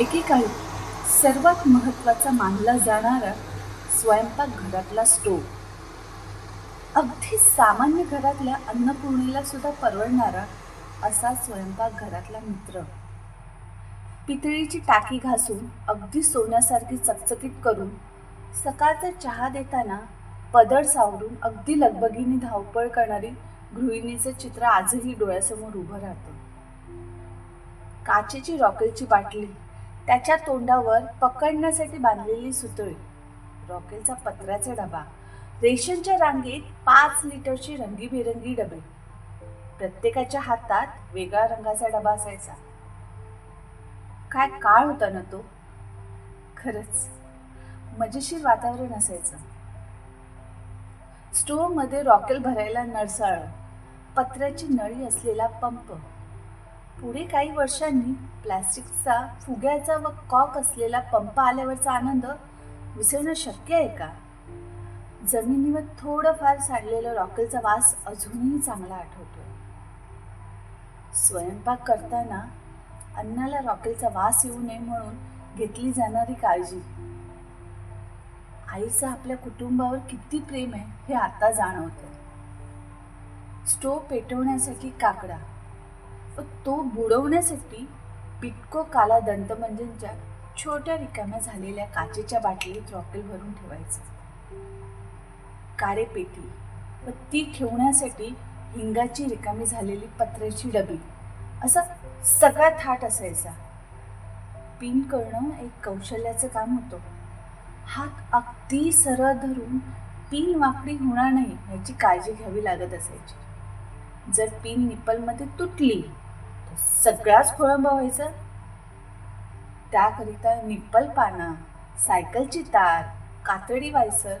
एकेकाळी सर्वात महत्त्वाचा मानला जाणारा स्वयंपाकघरातला स्टोव. अगदी सामान्य घरातल्या अन्नपूर्णेला सुद्धा परवडणारा असा स्वयंपाकघरातला मित्र. पितळीची टाकी घासून अगदी सोन्यासारखी चकचकीत करून सकाळचा चहा देताना पदर सावरून अगदी लगबगीने धावपळ करणारी गृहिणीचं चित्र आजही डोळ्यासमोर उभं राहतं. काचेची रॉकेलची बाटली त्याच्या तोंडावर पकडण्यासाठी बांधलेली सुतळी. रॉकेलचा पत्र्याचा डबा. रेशनच्या रांगेत पाच लिटरची रंगीबेरंगी डबे. प्रत्येकाच्या हातात वेगळा रंगाचा डबा असायचा. काय काळ होता ना तो? खरंच मजेशीर वातावरण असायचं. स्टोव्हमध्ये रॉकेल भरायला नळसाळ पत्र्याची नळी असलेला पंप. पुढे काही वर्षांनी प्लॅस्टिकचा फुग्याचा व कॉक असलेला पंप आल्यावरचा आनंद विसरणं शक्य आहे का? जमिनीवर थोडंफार सांडलेला रॉकेलचा वास अजूनही चांगला आठवतोय. स्वयंपाक करताना अन्नाला रॉकेलचा वास येऊ नये म्हणून घेतली जाणारी काळजी. आईचं आपल्या कुटुंबावर किती प्रेम आहे हे आता जाणवतं. स्टोव पेटवण्यासाठी काकडा. तो बुडवण्यासाठी पिटको काला दंतमंजनच्या छोट्या रिकाम्या झालेल्या काचेच्या बाटलीत रॉकेल भरून ठेवायचं. काळे पेटी व ती ठेवण्यासाठी हिंगाची रिकामी झालेली पत्र्याची डबी असा सगळा थाट असायचा. पिन करणं एक कौशल्याचं काम होतं. हात अगदी सरळ धरून पिन वाकडी होणार नाही याची काळजी घ्यावी लागत असायची. जर पिन निप्पलमध्ये तुटली सगळाच खोळंबा व्हायचा? त्याकरिता निप्पल पाना सायकलची तार कातडी वायसर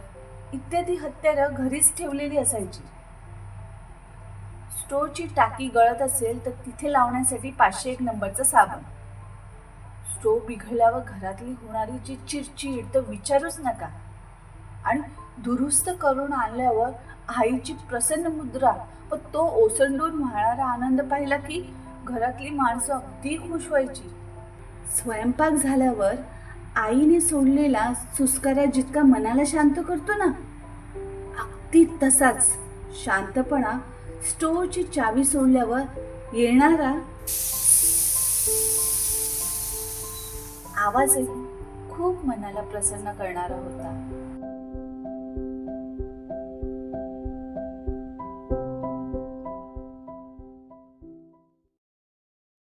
इत्यादी हत्यारं घरीच ठेवलेली असायची. स्टोवची टाकी गळत असेल तर तिथे लावण्यासाठी पाचशे एक नंबरचं साबण. स्टोव बिघडल्यावर घरातली होणारी जी चिडचिड तर विचारूच नका. आणि दुरुस्त करून आणल्यावर आईची प्रसन्न मुद्रा व तो ओसंडून वाहणारा आनंद पाहिला की घरातली माणसं अगदी खुश व्हायची. स्वयंपाक झाल्यावर आईने सोडलेला सुस्कारा जितका मनाला शांत करतो ना अगदी तसाच शांतपणा स्टोवची चावी सोडल्यावर येणारा आवाजही खूप मनाला प्रसन्न करणारा होता.